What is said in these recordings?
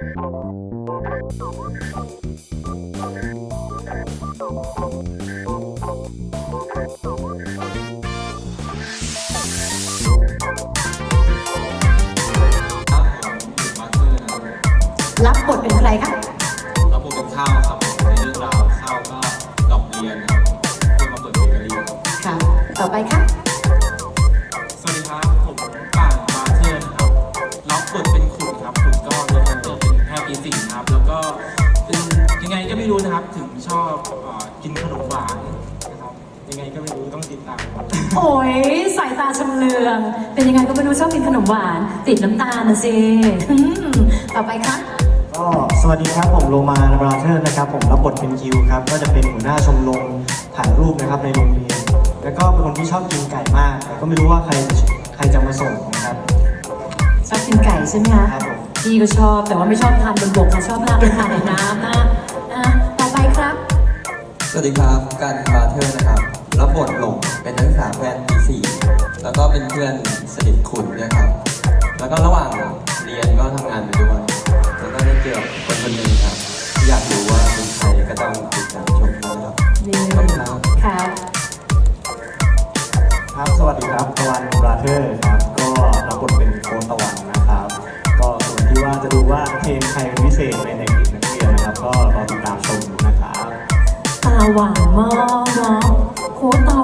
รับบทเป็นใครครับแล้วผมเป็นข้าวครับในเรื่องราวข้าวก็ดอกเรียนครับเพื่อมาเปิดเบเกอรี่ครับค่ะ ต่อไปครับ สวัสดีครับ ผมป่านมาเทอร์นะครับรับบท แพทย์ปีสิงห์ครับ แล้วก็เป็นยังไงก็ไม่รู้นะครับ ถึงชอบเอ่อกินขนมหวานนะครับ ยังไงก็ไม่รู้ต้องติดตามครับโอ้ยสายตาชำเลือง เป็นยังไงก็ไม่รู้ชอบกินขนมหวาน ติดน้ำตาลนะสิอืมต่อไปครับก็สวัสดีครับผมโลมาบราเธอร์นะครับ ผมรับบทเป็นคิวครับ ก็จะเป็นหัวหน้าชมรมถ่ายรูปนะครับในโรงเรียน แล้วก็เป็นคนที่ชอบกินไก่มากแต่ก็ไม่รู้ว่าใครใครจะมาส่งนะครับ ชอบกินไก่ใช่ไหมคะ ครับผม พี่ก็ชอบแต่ว่าไม่ชอบทานบนบกนะชอบลาบไปทานในน้ำนะอะต่อไปครับ สวัสดีครับ การบาเทอร์นะครับ รับบทหลงเป็นนักศึกษาแพทย์ปีสี่แล้วก็เป็นเพื่อนสนิทขุนด้วยครับ แล้วก็ระหว่างเรียนก็ทำงานไปด้วย แล้วก็ได้เจอกับคนคนหนึ่งครับที่อยากรู้ว่าเป็นใครก็ต้องติดตามชมนะครับนี่ขอบคุณครับครับครับ สวัสดีครับตะวันบราเธอร์ครับ ก็รับบทเป็นโค้ชตะวัน หวานมากนะโคตร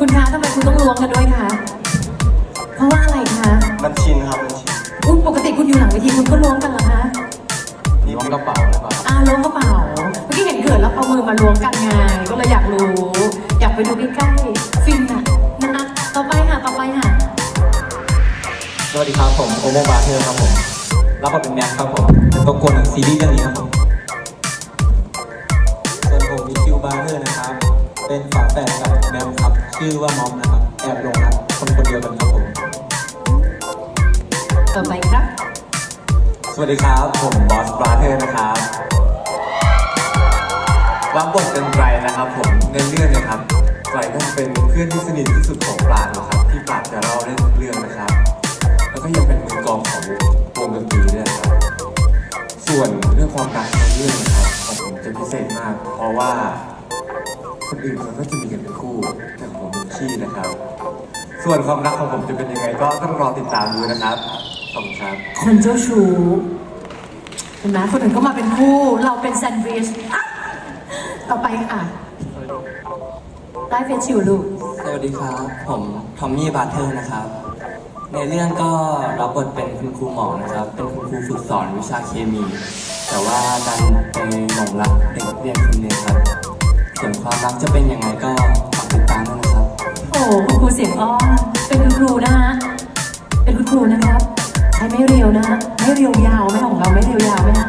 คุณคะทำไมคุณต้องล้วงกันด้วยคะ เพราะว่าอะไรคะมันชินครับ มันชินคุณปกติคุณอยู่หลังเวทีคุณก็ล้วงกันเหรอคะล้วงกระเป๋าหรือเปล่าอ่าล้วงกระเป๋า เมื่อกี้เห็นเกิดแล้วเอามือมาล้วงกันไงก็เลยอยากรู้ อยากไปดูใกล้ๆฟินอะนะคะต่อไปค่ะ ต่อไปค่ะ สวัสดีครับผมโอโมบาเทอร์ครับผม รับบทเป็นแม็กครับผมเป็นตัวโกนของซีรีส์เรื่องนี้ครับผม เป็นฝาแฝดกับแมมครับ ชื่อว่ามอมนะครับ แอบลงรักคนคนเดียวกันครับผม ต่อไปครับ สวัสดีครับ ผมบอสบราเธอร์นะครับรับบทเป็นไตรนะครับ ผมในเรื่องนะครับไตรก็เป็นเพื่อนที่สนิทที่สุดของปราดนะครับ ที่ปราดจะเล่าเรื่องเรื่องนะครับ แล้วก็ยังเป็นมือกลองของวงดนตรีด้วยนะครับ ส่วนเรื่องความรักในเรื่องนะครับผมจะพิเศษมาก เพราะว่า คนอื่นเขาก็จะมีกันเป็นคู่ แต่ของผมเป็นขี้นะครับ ส่วนความรักของผมจะเป็นยังไงก็ต้องรอติดตามดูนะครับขอบคุณครับ คนเจ้าชู้เห็นไหมคนอื่นก็มาเป็นคู่ เราเป็นแซนด์วิชอะต่อไปค่ะได้เฟซชิวลูกสวัสดีครับ ผมทอมมี่บาร์เทอร์นะครับ ในเรื่องก็รับบทเป็นคุณครูหมอนะครับ เป็นคุณครูฝึกสอนวิชาเคมี แต่ว่าดันไปหลงรักเด็กนักเรียนคนหนึงครับ ส่วนความรักจะเป็นยังไงก็ฝากติดตามด้วยนะครับ โอ้คุณครูเสียงอ้อนเป็นคุณครูนะฮะเป็นคุณครูนะครับ ใช้ไม่เรียวนะฮะไม่เรียวยาวไหมของเราไม่เรียวยาวไหมฮะ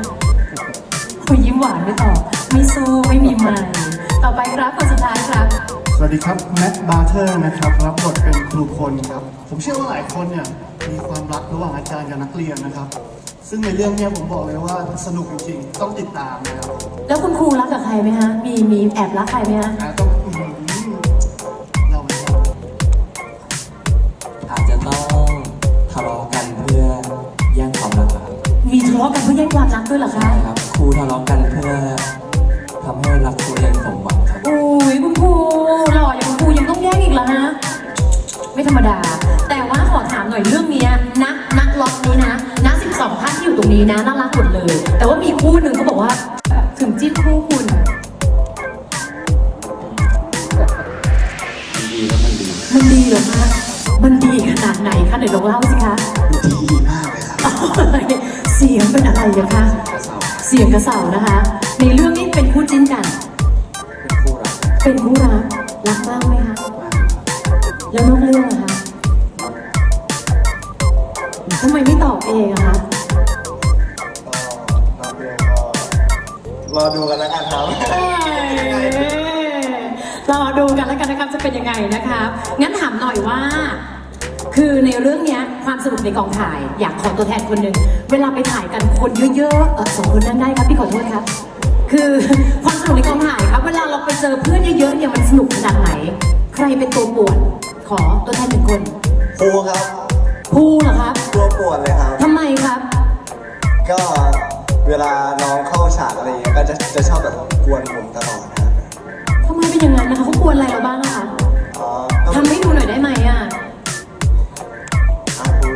คุยยิ้มหวานไม่ตอบไม่สู้ไม่มีไม่ต่อไปครับคนสุดท้ายครับ สวัสดีครับแม็กบาร์เทอร์นะครับรับบทเป็นครูคนครับ ผมเชื่อว่าหลายคนเนี่ยมีความรักระหว่างอาจารย์กับนักเรียนนะครับ ซึ่งในเรื่องเนี้ยผมบอกเลยว่าสนุกจริงๆ ต้องติดตามนะครับแล้วคุณครูรักกับใครไหมฮะ มีมีแอบรักใครไหมฮะนะต้องอื้อหือเราเลยครับอาจจะต้องทะเลาะกันเพื่อแย่งความรักครับมีทะเลาะกันเพื่อแย่งความรักด้วยเหรอคะใช่ครับครูทะเลาะกันเพื่อทำให้รักตัวเองสมหวังครับโอ้ยคุณครูหล่ออย่างคุณครูยังต้องแย่งอีกเหรอฮะ ไม่ธรรมดา แต่ว่าขอถามหน่อยเรื่องเนี้ยนั นักสิบสองท่านที่อยู่ตรงนี้นะน่ารักหมดเลย แต่ว่ามีคู่หนึ่งเขาบอกว่าถึงจิ้นคู่คุณ ดีแล้วมันดีมันดีเหรอคะ มันดีขนาดไหนคะไหนลองเล่าสิคะ ดีมากเลยครับเสียงเป็นอะไรอะคะเสียงกระเสานะคะ ในเรื่องนี้เป็นคู่จิ้นกัน เป็นคู่รักเป็นคู่รักรักมากไหมคะ แล้วนอกเรื่องอะคะทำไมไม่ตอบเองอะคะ รอดูกันแล้วกันครับรอดูกันแล้วกันนะครับจะเป็นยังไงนะคะงั้นถามหน่อยว่า คือในเรื่องเนี้ยความสนุกในกองถ่าย อยากขอตัวแทนคนหนึ่งเวลาไปถ่ายกันคนเยอะๆเออสองคนนั้นได้ครับพี่ขอโทษครับ คือความสนุกในกองถ่ายครับ เวลาเราไปเจอเพื่อนเยอะๆเนี่ยมันสนุกขนาดไหน ใครเป็นตัวป่วนขอตัวแทนหนึ่งคนครูครับ ภูเหรอครับตัวปวดเลยครับทำไมครับ ก็ เวลาน้องเข้าฉากอะไรอย่างเงี้ยก็จะจะชอบแบบกวนผมตลอดนะครับทำไมเป็นอย่างนั้นนะคะเขากวนอะไรเราบ้างอะคะอ๋อก็ทำให้ดูหน่อยได้ไหมอะอะครู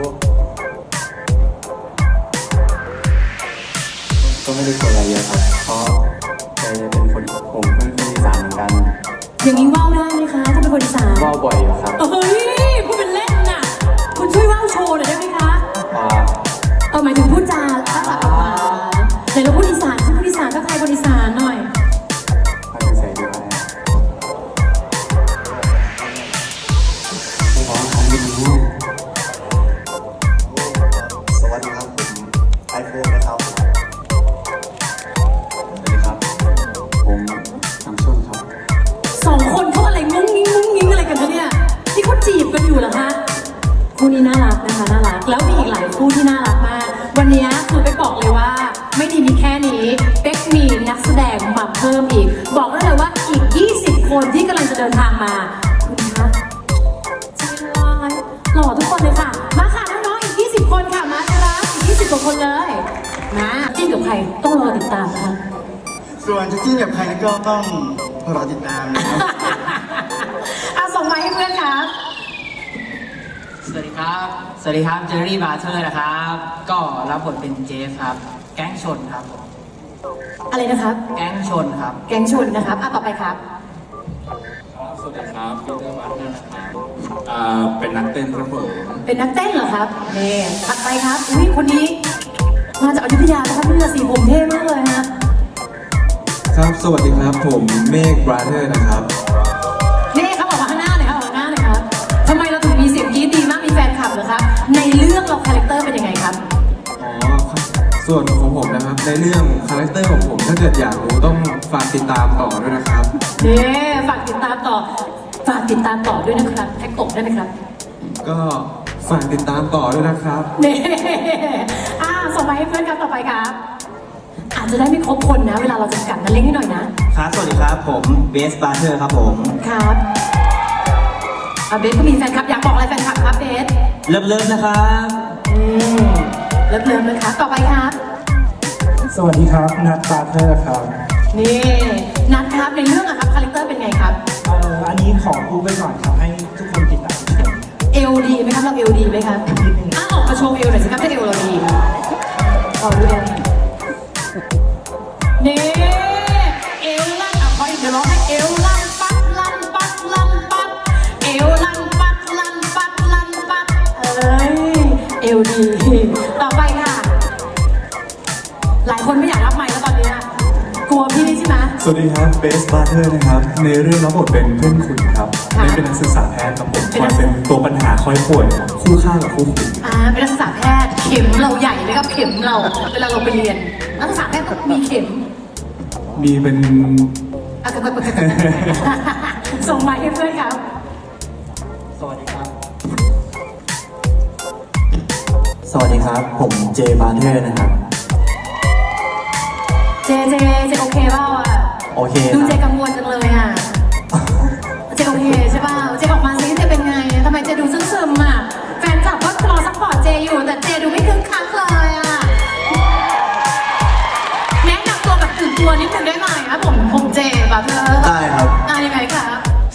ก็ไม่ได้คนอะไรเยอะครับเพราะแกเป็นคนผมเป็นคนอีสานเหมือนกันอย่างนี้ว่าวได้ไหมคะถ้าเป็นคนอีสานว่าวบ่อยอยู่ครับเฮ้ยพูดเป็นเล่นน่ะ คุณช่วยว่าวโชว์หน่อยได้ไหมคะ อ่า เออหมายถึงพูดจาทักษะออกมา เดินทางมาคุณคะใจร้ายหล่อทุกคนเลยค่ะ มาค่ะน้องๆอีก 20 คนค่ะ มาครับอีก20กว่าคนเลย มาจิ้นกับใครต้องรอติดตามนะคะส่วนจะจิ้นกับใครก็ต้องรอติดตามนะครับเอาส่งมาให้เพื่อนครับ สวัสดีครับ สวัสดีครับ เจอรี่บาร์เทอร์นะครับ ก็รับบทเป็นเจฟครับ แก๊งชนครับ อะไรนะครับ แก๊งชนครับ แกงชนนะครับอะต่อไปครับ สวัสดีครับปีเตอร์บัตเตอร์นะครับอ่าเป็นนักเต้นครับผมเป็นนักเต้นเหรอครับนี่ถัดไปครับอุ้ยคนนี้ มาจากอยุธยานะครับเพื่อสีผมเท่มากเลยฮะครับสวัสดีครับผมเมฆบราเธอร์นะครับนี่ครับออกมาข้างหน้าหน่อยครับออกมาข้างหน้าหน่อยครับทำไมเราถึงมีเสียงกรี๊ดดีมากมีแฟนคลับเหรอครับในเรื่องเราคาแรคเตอร์เป็นยังไงครับอ๋อครับ ส่วนของผมนะครับ ในเรื่องคาแรคเตอร์ของผม ถ้าเกิดอยากรู้ต้องฝากติดตามต่อด้วยนะครับนี่ฝากติดตามต่อ ฝากติดตามต่อด้วยนะครับแท็กตกได้ไหมครับ ก็ฝากติดตามต่อด้วยนะครับ นี่อ่าส่งมาให้เพื่อนครับต่อไปครับ อาจจะได้ไม่ครบคนนะ เวลาเราจำกัดนะเล่นให้หน่อยนะ ครับ สวัสดีครับ ผมเบสบาร์เทอร์ครับผม ครับอะเบสก็มีแฟนคลับ อยากบอกอะไรแฟนคลับครับเบส เลิฟเลิฟนะครับ อืม เริ่มเริ่มเลยครับต่อไปครับ สวัสดีครับ นัทบาร์เทอร์ครับนี่นัดครับในเรื่องอะครับคาแรคเตอร์เป็นไงครับ เอ่ออันนี้ขอพูดไปก่อนครับให้ทุกคนติดตามชมเอลดีไหมครับเราเอลดีไหมครับนิดนึงอะออกมาโชว์เอลหน่อยสิครับถ้าเอลเราดีขอดูเอลนี่เอลลั่นอะขออีกเดี๋ยวร้องให้เอลลั่นปัดลั่นปัดลั่นปัดเอลลั่นปัดลั่นปัดลั่นปัดเอ้ยเอลดี หลายคนไม่อยากรับไมค์แล้วตอนเนี้ยกลัวพี่ใช่ไหม สวัสดีครับเบสบาร์เทอร์นะครับ ในเรื่องรับบทเป็นเพื่อนคุณครับค่ะเล่นเป็นนักศึกษาแพทย์ครับผมเป็นคนัอยกศึกษาเป็นตัวปัญหาคอยป่วยคู่ข้างกับคู่คุณอ่าเป็นนักศึกษาแพทย์เข็มเราใหญ่เลยครับเข็มเรา เวลาเราไปเรียนนักศึกษาแพทย์ต้องมีเข็มมีเป็นอะก็ก็ก็ก็ส่งมาให้เพื่อนครับ สวัสดีครับ สวัสดีครับ ผมเจบาร์เทอร์นะครับ เจเจเจโอเคเปล่าอะโอเคดูคเจรับกังวลจังเลยอะ เจโอเคใช่เปล่าเจออกมาซิเจเป็นไงทำไมเจดูซึมๆอะ แฟนคลับก็รอซัพพอร์ตเจอยู่ แต่เจดูไม่คึกคักเลยอะแนะนำตัวแบบตื่นตัวนิดนึงได้ไหมครับผมผมเจแบบเธอได้ครับอะยังไงคะ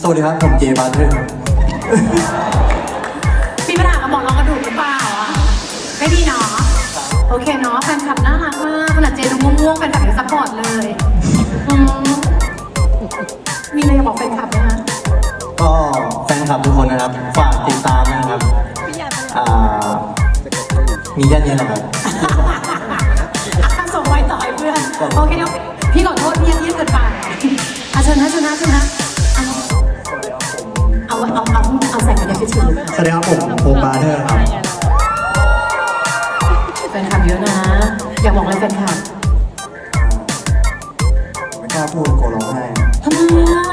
สวัสดีครับผมเจบาร์เทอร์ครับมีปัญหากับหมอนรองกระดูกหรือเปล่าอะไม่ดีเนาะโอเคเนาะ เจดูง่วงๆแฟนคลับยังซัพพอร์ตเลยอืมมีอะไรจะบอกแฟนคลับไหมคะก็แฟนคลับทุกคนนะครับ ฝากติดตามนะครับมีแค่นี้แหละครับส่งไปต่อให้เพื่อน โอเคเดี๋ยวพี่ขอโทษพี่ยังยืดเกินไปอะเชิญนะเชิญนะเชิญนะอะเอาเอาเอาเอาใส่กระดาษทิชชู่สวัสดีครับผมผมบาร์เทอร์ครับ แฟนคลับเยอะนะ อยากบอกอะไรแฟนคลับไม่ก ล้าพูดกลัวร้องไห้ทำไมอะ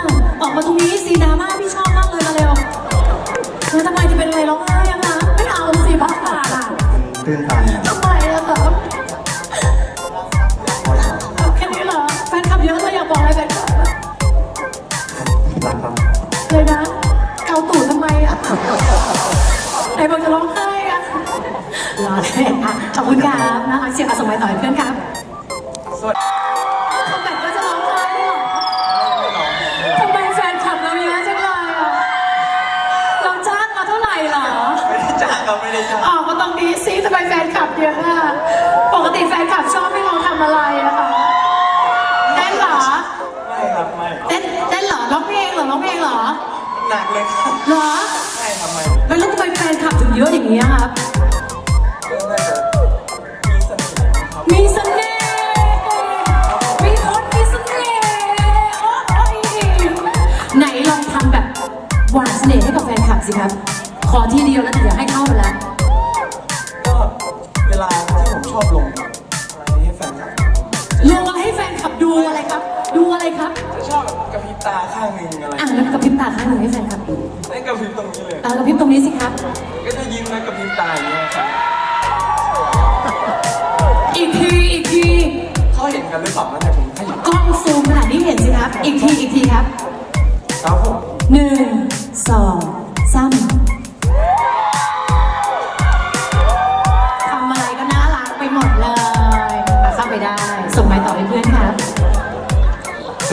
ออกมาตรงนี้สีดราม่าพี่ชอบมากเลยมาเร็วแล้วทำไมจะเป็นอะไรร้องไห้อะคะไม่เอาสิบ้าล่ะมันตื้นตันครับทำไมอะคะเอาแค่นี้เหรอแฟนคลับเยอะเลยอยากบอกอะไรแฟนคลับอะรักครับเลยนะเกาตูดทำไมอะไหนบอกจะร้องไห้อะรอเลยอะขอบคุณครับนะคะเสียงอาสมัยต่อยเพื่อนครับ สวัสดี หนักเลยครับเหรอไม่ทำไมแล้วทำไมแฟนคลับถึงเยอะอย่างนี้ยครับน่าจะมีเสน่ห์นะครับมีเสน่ห์มีคนมีเสน่ห์โอ้ยไหนลองทำแบบหวานเสน่ห์ให้กับแฟนคลับสิครับ ขอทีเดียวแล้วเดี๋ยวให้เข้าไปแล้วก็เวลาที่ผมชอบลงอะไรให้แฟนคลับลงอะไรให้แฟนคลับดูอะไรครับ ดูอะไรครับ จะ ตาข้างหนึ่งอะไรอะแล้วกระพริบตาข้างหนึ่งให้แฟนคลับดูให้กระพริบตรงนี้เลย อะกระพริบตรงนี้สิครับ ก็จะยิ้มแล้วกระพริบตาอย่างเงี้ยครับอีกทีอีกทีเขาเห็นกันหรือเปล่านะเนี่ยผมขยิบกล้องซูมขนาดนี้เห็นสิครับ อีกทีอีกทีครับครับผมหนึ่งสองสาม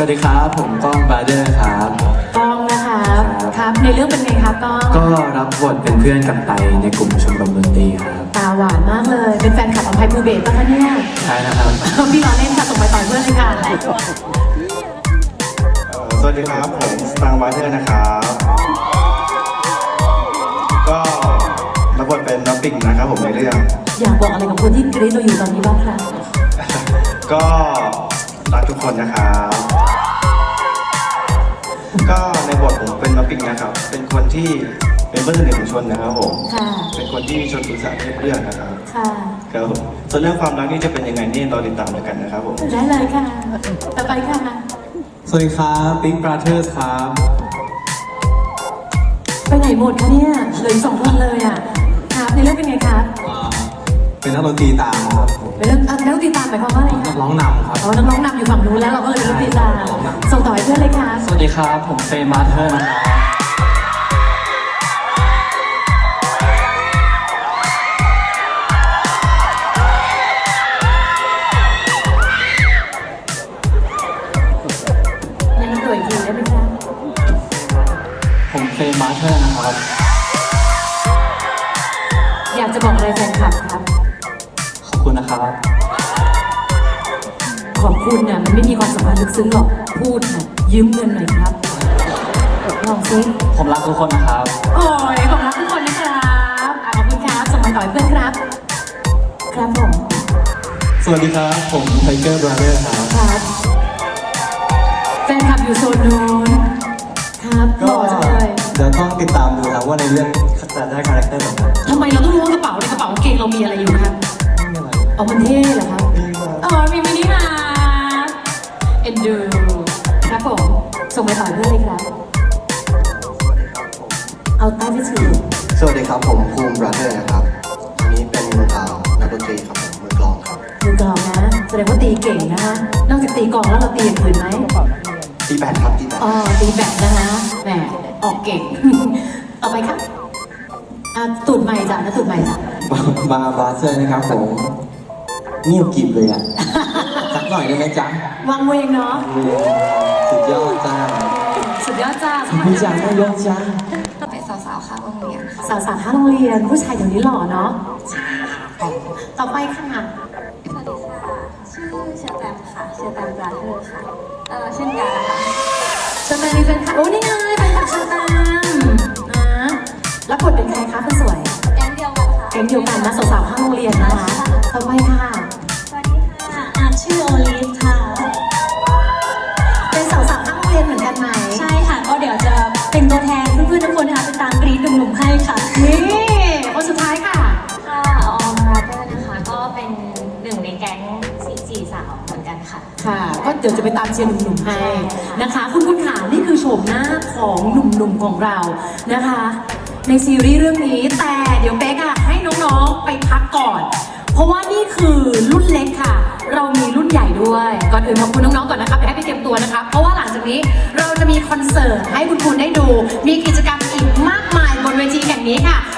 สวัสดีครับ ผมก้องบาร์เทอร์ครับกล้องนะครับครับ ในเรื่องเป็นไงครับกล้องก็รับบทเป็นเพื่อนกับไตในกลุ่มชมรมดนตรีครับตาหวานมากเลย เป็นแฟนคลับของไพภูเบศป่ะคะเนี่ยใช่นะครับ พี่ล้อเล่นค่ะส่งไปต่อให้เพื่อนเลยค่ะสวัสดีครับ ผมสตางค์บาร์เทอร์นะครับ ก็รับบทเป็นน้องปิ่งนะครับผมในเรื่อง อยากบอกอะไรกับคนที่กรี๊ดเราอยู่ตอนนี้บ้างคะก็รักทุกคนนะครับ ก็ในบทผมเป็นน้องปิ่งนะครับ เป็นคนที่เป็นเพื่อนสนิทของชนนะครับผม ค่ะ เป็นคนที่ชนปรึกษาเรื่องนะครับ ค่ะ ครับผมส่วนเรื่องความรักนี่จะเป็นยังไงนี่เราติดตามด้วยกันนะครับผม ได้เลยค่ะ ต่อไปค่ะ สวัสดีครับปิ๊งบราเธอร์ครับไปไหนหมดคะเนี่ยเหลืออีกสองคนเลยอะครับในเรื่องเป็นไงครับ เป็นนักดนตรีตามครับผมในเรื่องอะนักดนตรีตามหมายความว่าอะไรนัคะกร้องนำครับ อ๋อนักร้องนำอยู่ฝั่งนู้นแล้วเราก็เลยเป็นนักดนตรีตามส่งต่อให้เพื่อนเลยครับสวัสดีครับ ผมเฟรมบาร์เทอร์นะครับ คุณน่ะมันไม่มีความสัมพันธ์ลึกซึ้งหรอก พูดน่ะยืมเงินหน่อยครับลองซิผมรักทุกคนนะครับ โอ้ยขอบคุณทุกคนนะครับอะขอบคุณครับส่งมาต่อให้เพื่อนครับ ครับผมสวัสดีครับ ผมไทเกอร์บราเธอร์ครับ ครับแฟนคลับอยู่โซนนู้นครับหล่อจังเลยเดี๋ยวต้องติดตามดูครับว่าในเรื่องจะได้คาแรคเตอร์แบบไหนทำไมเราต้องรู้ว่ากระเป๋าในกระเป๋ากางเกงเรามีอะไรอยู่ครับ ไม่มีอะไรเอามันเท่เหรอครับอ๋อมีมินิฮาร์ทเอ็นดูครับผมส่งไปต่อเพื่อนเลยครับ เอาใต้ที่ถือสวัสดีครับผมภูมิบราเธอร์นะครับอันนี้เป็นอ่านักดนตรีครับผมมือกลองครับมือกลองนะ แสดงว่าตีเก่งนะคะ นอกจากตีกลองแล้วเราตีอย่างอื่นไหมตีแบดครับตีแบดอ๋อตีแบตนะคะแหมออกเก่งต่อไปครับอะตูดใหม่จ้ะนะตูดใหม่จ้ะบาร์บราเธอร์นะครับผมเงียบกริบเลยอะสัก หน่อยได้ไหมจ๊ะวางเวงเนาะสุดยอดจ้าสุดยอดจ้าพี่จ๋าไม่ยกจ้าเป็นสาวๆข้างโรงเรียนค่ะสาวสาวๆข้างโรงเรียน ผู้ชายเดี๋ยวนี้หล่อเนาะต่อไปค่ะสวัสดีค่ะชื่อเชอร์แตมค่ะเชอร์แตมบราเธอร์ค่ะเออเช่นกันนะคะเชอร์แตมมีแฟนคลับโอ้นี่ไงแฟนคลับเชอร์แตมนะรับบทเป็นใครคะคนสวยแก๊งเดียวกันค่ะแกก๊งเดียวกันนะสาวๆข้างโรงเรียนนะคะต่อไปค่ะ งในแก๊งสี่สี่สาวเหมือนกันค่ะ ค่ะ ก็เดี๋ยวจะไปตามเชียร์หนุ่มๆให้นะคะ คุณคุณขานี่คือโฉมหน้าของหนุ่มๆของเรานะคะ ในซีรีส์เรื่องนี้แต่เดี๋ยวเป๊กอะให้น้องๆไปพักก่อน เพราะว่านี่คือรุ่นเล็กค่ะ เรามีรุ่นใหญ่ด้วย ก่อนอื่นขอบคุณน้องๆก่อนนะครับเดี๋ยวให้ไปเตรียมตัวนะครับเพราะว่าหลังจากนี้เราจะมีคอนเสิร์ตให้คุณคุณได้ดู มีกิจกรรมอีกมากมายบนเวทีแห่งนี้ค่ะขอ